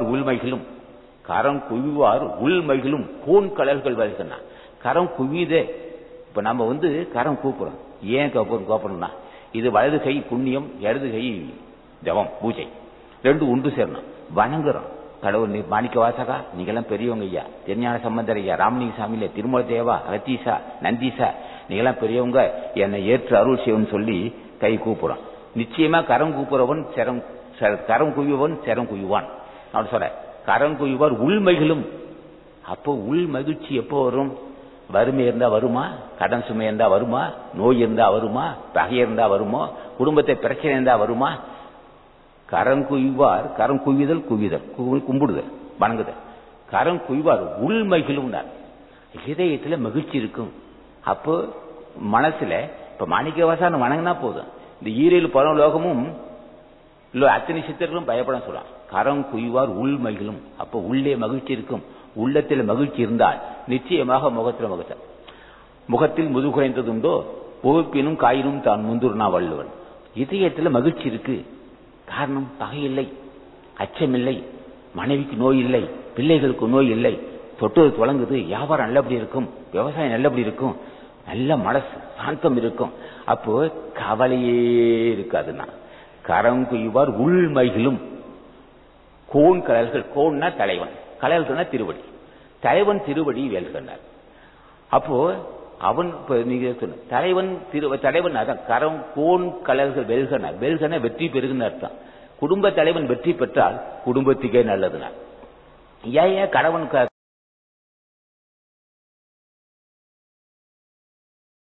உள்மைகளும் கரம் குவிவார் உள்மைகளும் cone கலல்கள் வருகின்றன. கரம் குவிதே இப்ப நம்ம வந்து கரம் கூப்பிடுறோம். ஏன் கூப்பிடும் கூப்பிடணும்னா இது வலது கை புண்ணியம் இடது கை ஜபம் பூஜை. ரெண்டு ஒன்று சேரணும். வணங்குறோம். கடவுள் நீ மாணிக்க வாசகா? நீங்கெல்லாம் பெரியவங்க ஐயா. திருஞான சம்பந்தர் ஐயா. ராமலிங்க சாமியில திருமல தேவா ரத்தீசா நந்தீசா. நீங்கெல்லாம் பெரியவங்க. என்னை ஏற்று அருள் செய்வன் சொல்லி கை கூப்புறோம் நிச்சயமா கரம் கூப்புறவன் சிரம் கரம் குவிவன் செரம் குவிவான். நான் சொல்றேன். கரன் குவிவார் உள்மைகளும் அப்போ உள் மகிழ்ச்சி எப்போ வரும்? வறுமை இருந்தா வருமா? கடன் சுமை இருந்தா வருமா? நோய் இருந்தா வருமா? பகை இருந்தா வருமா? குடும்பத்தை பிரச்சனை இருந்தா வருமா? கரம் குவிவார் கரம் குவிதல் குவிதல். கும்பிடுதல் வணங்குதல். கரம் குவிவார் உள்மைகளும் இதயத்துல மகிழ்ச்சி இருக்கும். அப்போ மனசுல இப்ப மாணிக்கவாசான வணங்கினா போதும். இந்த ஈரேழு பரலோகமும் இல்ல அத்தனை சித்தர்களும் பயப்பட சொல்லலாம் கரம் குய்வார் உள் மகிழும். அப்ப உள்ளே மகிழ்ச்சி இருக்கும். உள்ளத்தில் மகிழ்ச்சி இருந்தால் நிச்சயமாக முகத்தில் முகத்த முகத்தில் முதுகுறைந்ததுண்டோ புகுப்பினும் காயினும் தான் முந்துருனா வள்ளுவன். இதயத்தில் மகிழ்ச்சி இருக்கு. காரணம் பகை இல்லை அச்சமில்லை. மனைவிக்கு நோய் இல்லை பிள்ளைகளுக்கு நோய் இல்லை தொட்டது தொடங்குது வியாபாரம் நல்லபடி இருக்கும். விவசாயம் நல்லபடி இருக்கும். நல்ல மனசு சாந்தம் இருக்கும். அப்போ கவலையே இருக்காதுன்னா கரம் உள்மகிலும் கோன் கலல்கள் கோன்னா தலைவன். கலல்கள்னா திருவடி. தலைவன் திருவடி வேல்கின்றார் அப்போ அவன் நீங்க சொன்ன தலைவன் திரு தலைவன் அதான். கரம் கோன் கலல்கள் வெல்கன வெல்கன வெற்றி பெறுகின்ற அர்த்தம். குடும்ப தலைவன் வெற்றி பெற்றால் குடும்பத்துக்கே நல்லதுனா ஏன் கடவன்